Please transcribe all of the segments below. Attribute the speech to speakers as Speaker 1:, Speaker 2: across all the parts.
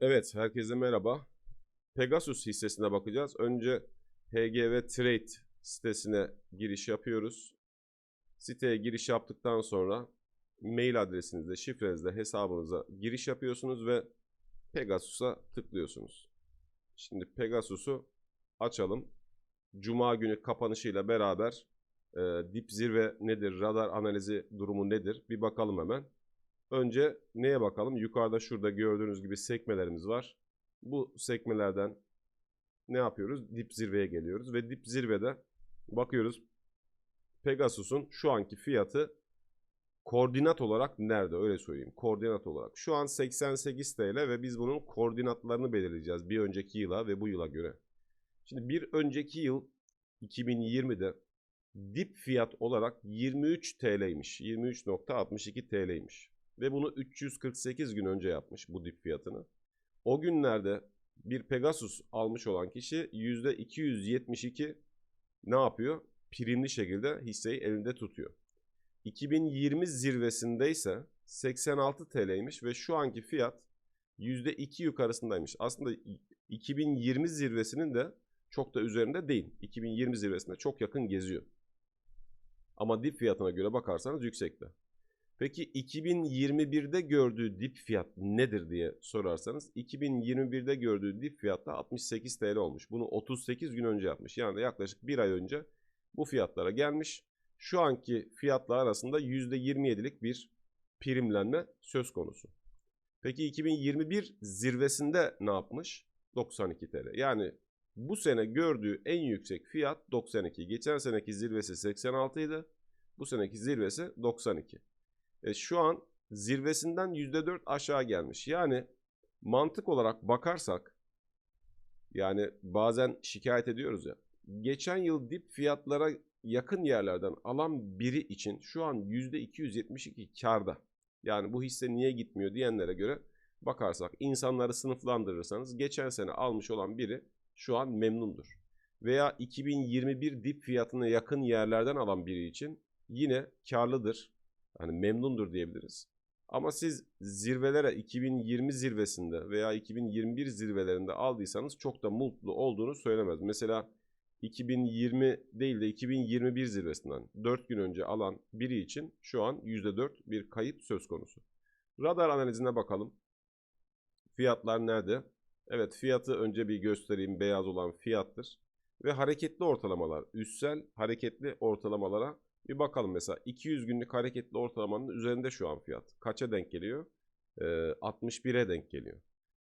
Speaker 1: Evet, herkese merhaba. Pegasus hissesine bakacağız. Önce HGV Trade sitesine giriş yapıyoruz. Siteye giriş yaptıktan sonra mail adresinizle, şifrenizle hesabınıza giriş yapıyorsunuz ve Pegasus'a tıklıyorsunuz. Şimdi Pegasus'u açalım. Cuma günü kapanışıyla beraber e, dip zirve nedir, radar analizi durumu nedir bir bakalım hemen. Önce neye bakalım? Yukarıda şurada gördüğünüz gibi sekmelerimiz var. Bu sekmelerden ne yapıyoruz? Dip zirveye geliyoruz ve dip zirvede bakıyoruz. Pegasus'un şu anki fiyatı koordinat olarak nerede? Öyle söyleyeyim. Koordinat olarak. Şu an 88 TL ve biz bunun koordinatlarını belirleyeceğiz bir önceki yıla ve bu yıla göre. Şimdi bir önceki yıl 2020'de dip fiyat olarak 23 TL'ymiş. 23.62 TL'ymiş. Ve bunu 348 gün önce yapmış bu dip fiyatını. O günlerde bir Pegasus almış olan kişi %272 ne yapıyor? Primli şekilde hisseyi elinde tutuyor. 2020 zirvesinde ise 86 TL'ymiş ve şu anki fiyat %2 yukarısındaymış. Aslında 2020 zirvesinin de çok da üzerinde değil. 2020 zirvesine çok yakın geziyor. Ama dip fiyatına göre bakarsanız yüksekte. Peki 2021'de gördüğü dip fiyat nedir diye sorarsanız 2021'de gördüğü dip fiyat da 68 TL olmuş. Bunu 38 gün önce yapmış. Yani yaklaşık bir ay önce bu fiyatlara gelmiş. Şu anki fiyatlar arasında %27'lik bir primlenme söz konusu. Peki 2021 zirvesinde ne yapmış? 92 TL. Yani bu sene gördüğü en yüksek fiyat 92. Geçen seneki zirvesi 86 idi. Bu seneki zirvesi 92. E, şu an zirvesinden %4 aşağı gelmiş. Yani mantık olarak bakarsak yani bazen şikayet ediyoruz ya. Geçen yıl dip fiyatlara yakın yerlerden alan biri için şu an %272 karda. Yani bu hisse niye gitmiyor diyenlere göre bakarsak insanları sınıflandırırsanız geçen sene almış olan biri şu an memnundur. Veya 2021 dip fiyatına yakın yerlerden alan biri için yine karlıdır. Yani memnundur diyebiliriz. Ama siz zirvelere 2020 zirvesinde veya 2021 zirvelerinde aldıysanız çok da mutlu olduğunu söylemez. Mesela 2020 değil de 2021 zirvesinden 4 gün önce alan biri için şu an %4 bir kayıp söz konusu. Radar analizine bakalım. Fiyatlar nerede? Evet fiyatı önce bir göstereyim. Beyaz olan fiyattır. Ve hareketli ortalamalar. Üstsel hareketli ortalamalara bir bakalım. Mesela 200 günlük hareketli ortalamanın üzerinde şu an fiyat. Kaça denk geliyor? Ee, 61'e denk geliyor.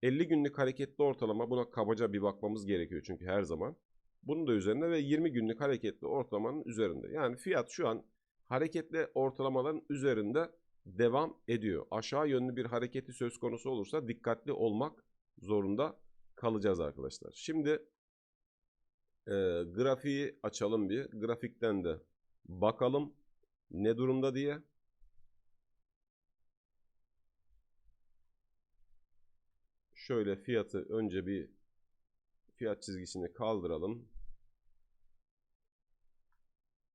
Speaker 1: 50 günlük hareketli ortalama buna kabaca bir bakmamız gerekiyor çünkü her zaman. Bunun da üzerinde ve 20 günlük hareketli ortalamanın üzerinde. Yani fiyat şu an hareketli ortalamaların üzerinde devam ediyor. Aşağı yönlü bir hareketi söz konusu olursa dikkatli olmak zorunda kalacağız arkadaşlar. Şimdi e, grafiği açalım bir. Grafikten de bakalım ne durumda diye. Şöyle fiyatı önce bir fiyat çizgisini kaldıralım.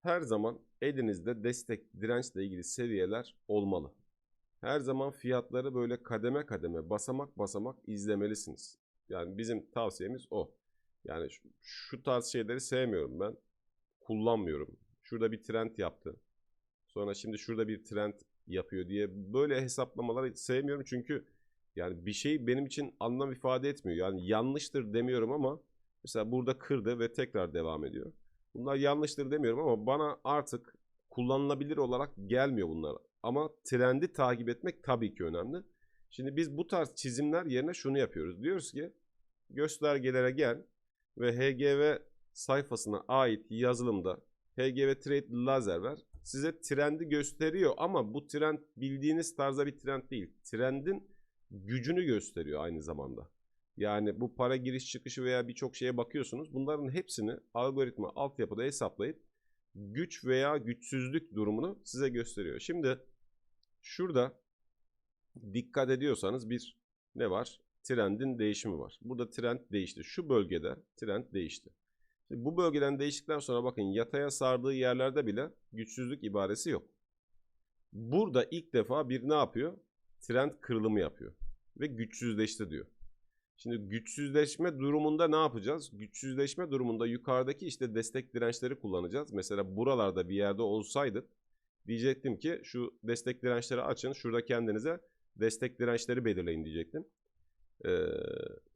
Speaker 1: Her zaman elinizde destek, dirençle ilgili seviyeler olmalı. Her zaman fiyatları böyle kademe kademe, basamak basamak izlemelisiniz. Yani bizim tavsiyemiz o. Yani şu, şu tarz şeyleri sevmiyorum ben. Kullanmıyorum. Şurada bir trend yaptı. Sonra şimdi şurada bir trend yapıyor diye böyle hesaplamaları sevmiyorum çünkü yani bir şey benim için anlam ifade etmiyor. Yani yanlıştır demiyorum ama mesela burada kırdı ve tekrar devam ediyor. Bunlar yanlıştır demiyorum ama bana artık kullanılabilir olarak gelmiyor bunlar. Ama trendi takip etmek tabii ki önemli. Şimdi biz bu tarz çizimler yerine şunu yapıyoruz. Diyoruz ki göstergelere gel ve HGV sayfasına ait yazılımda HGV Trade Laser ver. Size trendi gösteriyor ama bu trend bildiğiniz tarzda bir trend değil. Trendin gücünü gösteriyor aynı zamanda. Yani bu para giriş çıkışı veya birçok şeye bakıyorsunuz. Bunların hepsini algoritma altyapıda hesaplayıp güç veya güçsüzlük durumunu size gösteriyor. Şimdi şurada dikkat ediyorsanız bir ne var? Trendin değişimi var. Burada trend değişti. Şu bölgede trend değişti. Bu bölgeden değiştikten sonra bakın yataya sardığı yerlerde bile güçsüzlük ibaresi yok. Burada ilk defa bir ne yapıyor? Trend kırılımı yapıyor ve güçsüzleşti diyor. Şimdi güçsüzleşme durumunda ne yapacağız? Güçsüzleşme durumunda yukarıdaki işte destek dirençleri kullanacağız. Mesela buralarda bir yerde olsaydık diyecektim ki şu destek dirençleri açın. Şurada kendinize destek dirençleri belirleyin diyecektim. Ee,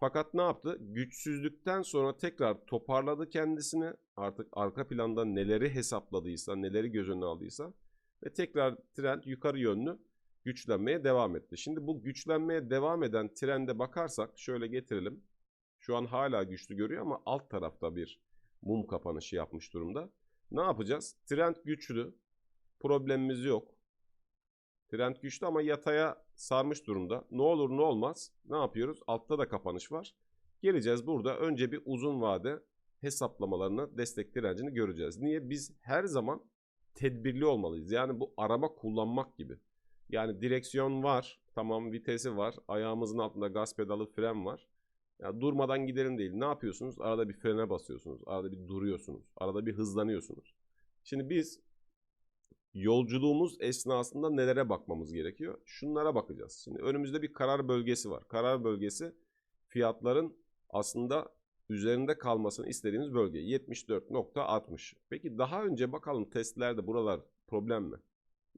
Speaker 1: fakat ne yaptı? Güçsüzlükten sonra tekrar toparladı kendisini. Artık arka planda neleri hesapladıysa, neleri göz önüne aldıysa ve tekrar trend yukarı yönlü güçlenmeye devam etti. Şimdi bu güçlenmeye devam eden trende bakarsak şöyle getirelim. Şu an hala güçlü görüyor ama alt tarafta bir mum kapanışı yapmış durumda. Ne yapacağız? Trend güçlü. Problemimiz yok. Trend güçlü ama yataya sarmış durumda. Ne olur ne olmaz. Ne yapıyoruz? Altta da kapanış var. Geleceğiz burada önce bir uzun vade hesaplamalarını, destek direncini göreceğiz. Niye? Biz her zaman tedbirli olmalıyız. Yani bu araba kullanmak gibi. Yani direksiyon var, tamam vitesi var, ayağımızın altında gaz pedalı fren var. Ya durmadan gidelim değil. Ne yapıyorsunuz? Arada bir frene basıyorsunuz, arada bir duruyorsunuz, arada bir hızlanıyorsunuz. Şimdi biz yolculuğumuz esnasında nelere bakmamız gerekiyor? Şunlara bakacağız. Şimdi önümüzde bir karar bölgesi var. Karar bölgesi fiyatların aslında üzerinde kalmasını istediğimiz bölge 74.60. Peki daha önce bakalım testlerde buralar problem mi?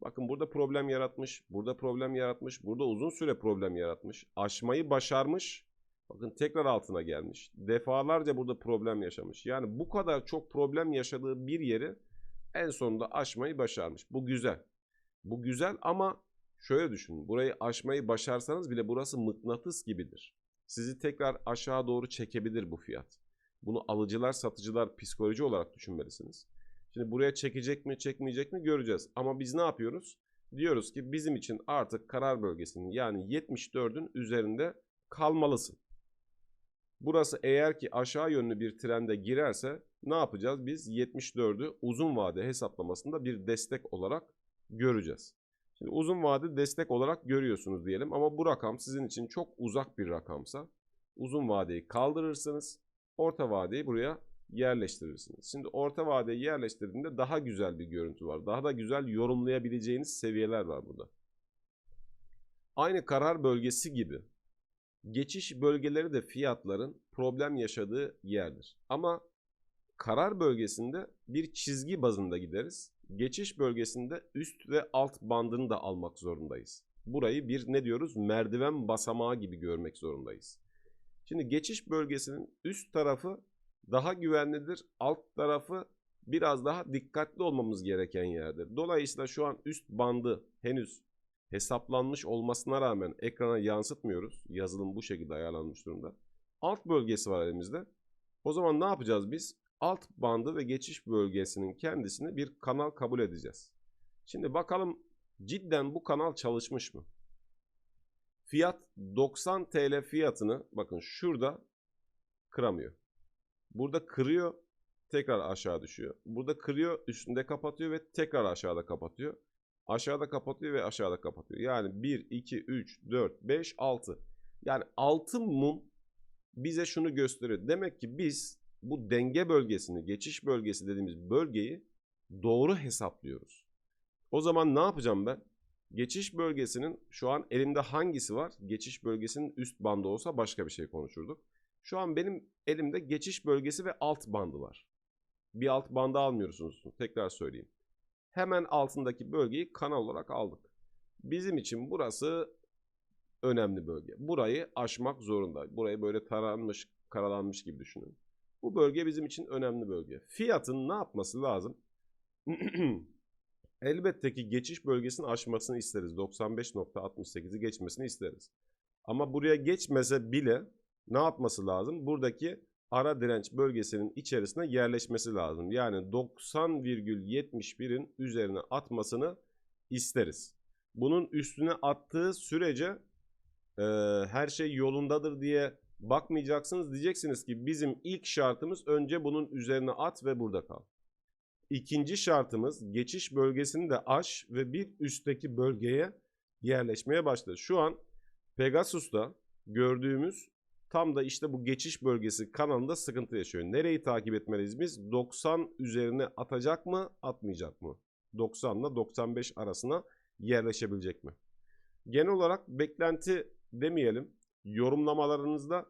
Speaker 1: Bakın burada problem yaratmış, burada problem yaratmış, burada uzun süre problem yaratmış. Aşmayı başarmış. Bakın tekrar altına gelmiş. Defalarca burada problem yaşamış. Yani bu kadar çok problem yaşadığı bir yeri en sonunda aşmayı başarmış. Bu güzel. Bu güzel ama şöyle düşünün. Burayı aşmayı başarsanız bile burası mıknatıs gibidir. Sizi tekrar aşağı doğru çekebilir bu fiyat. Bunu alıcılar, satıcılar psikoloji olarak düşünmelisiniz. Şimdi buraya çekecek mi, çekmeyecek mi göreceğiz. Ama biz ne yapıyoruz? Diyoruz ki bizim için artık karar bölgesinin yani 74'ün üzerinde kalmalısın. Burası eğer ki aşağı yönlü bir trende girerse ne yapacağız? Biz 74'ü uzun vade hesaplamasında bir destek olarak göreceğiz. Şimdi uzun vade destek olarak görüyorsunuz diyelim ama bu rakam sizin için çok uzak bir rakamsa uzun vadeyi kaldırırsınız. Orta vadeyi buraya yerleştirirsiniz. Şimdi orta vadeyi yerleştirdiğinde daha güzel bir görüntü var. Daha da güzel yorumlayabileceğiniz seviyeler var burada. Aynı karar bölgesi gibi geçiş bölgeleri de fiyatların problem yaşadığı yerdir. Ama karar bölgesinde bir çizgi bazında gideriz. Geçiş bölgesinde üst ve alt bandını da almak zorundayız. Burayı bir ne diyoruz? Merdiven basamağı gibi görmek zorundayız. Şimdi geçiş bölgesinin üst tarafı daha güvenlidir. Alt tarafı biraz daha dikkatli olmamız gereken yerdir. Dolayısıyla şu an üst bandı henüz hesaplanmış olmasına rağmen ekrana yansıtmıyoruz. Yazılım bu şekilde ayarlanmış durumda. Alt bölgesi var elimizde. O zaman ne yapacağız biz? Alt bandı ve geçiş bölgesinin kendisini bir kanal kabul edeceğiz. Şimdi bakalım cidden bu kanal çalışmış mı? Fiyat 90 TL fiyatını bakın şurada kıramıyor. Burada kırıyor tekrar aşağı düşüyor. Burada kırıyor üstünde kapatıyor ve tekrar aşağıda kapatıyor. Aşağıda kapatıyor ve aşağıda kapatıyor. Yani 1, 2, 3, 4, 5, 6. Yani 6 mum bize şunu gösteriyor. Demek ki biz bu denge bölgesini, geçiş bölgesi dediğimiz bölgeyi doğru hesaplıyoruz. O zaman ne yapacağım ben? Geçiş bölgesinin şu an elimde hangisi var? Geçiş bölgesinin üst bandı olsa başka bir şey konuşurduk. Şu an benim elimde geçiş bölgesi ve alt bandı var. Bir alt bandı almıyorsunuz. Tekrar söyleyeyim. Hemen altındaki bölgeyi kanal olarak aldık. Bizim için burası önemli bölge. Burayı aşmak zorunda. Burayı böyle taranmış, karalanmış gibi düşünün. Bu bölge bizim için önemli bölge. Fiyatın ne yapması lazım? Elbette ki geçiş bölgesini aşmasını isteriz. 95.68'i geçmesini isteriz. Ama buraya geçmese bile ne yapması lazım? Buradaki ara direnç bölgesinin içerisine yerleşmesi lazım. Yani 90,71'in üzerine atmasını isteriz. Bunun üstüne attığı sürece e, her şey yolundadır diye bakmayacaksınız. Diyeceksiniz ki bizim ilk şartımız önce bunun üzerine at ve burada kal. İkinci şartımız geçiş bölgesini de aş ve bir üstteki bölgeye yerleşmeye başladı. Şu an Pegasus'ta gördüğümüz tam da işte bu geçiş bölgesi kanalında sıkıntı yaşıyor. Nereyi takip etmeliyiz biz? 90 üzerine atacak mı, atmayacak mı? 90 ile 95 arasına yerleşebilecek mi? Genel olarak beklenti demeyelim. Yorumlamalarınızda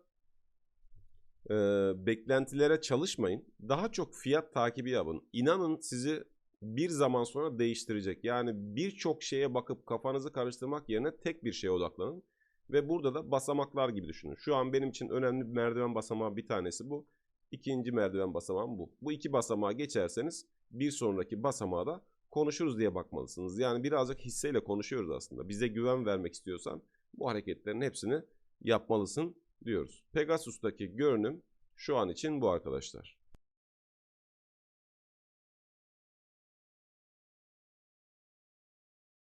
Speaker 1: Ee, beklentilere çalışmayın. Daha çok fiyat takibi yapın. İnanın sizi bir zaman sonra değiştirecek. Yani birçok şeye bakıp kafanızı karıştırmak yerine tek bir şeye odaklanın. Ve burada da basamaklar gibi düşünün. Şu an benim için önemli bir merdiven basamağı bir tanesi bu. İkinci merdiven basamağım bu. Bu iki basamağa geçerseniz bir sonraki basamağa da konuşuruz diye bakmalısınız. Yani birazcık hisseyle konuşuyoruz aslında. Bize güven vermek istiyorsan bu hareketlerin hepsini yapmalısın diyoruz. Pegasus'taki görünüm şu an için bu arkadaşlar.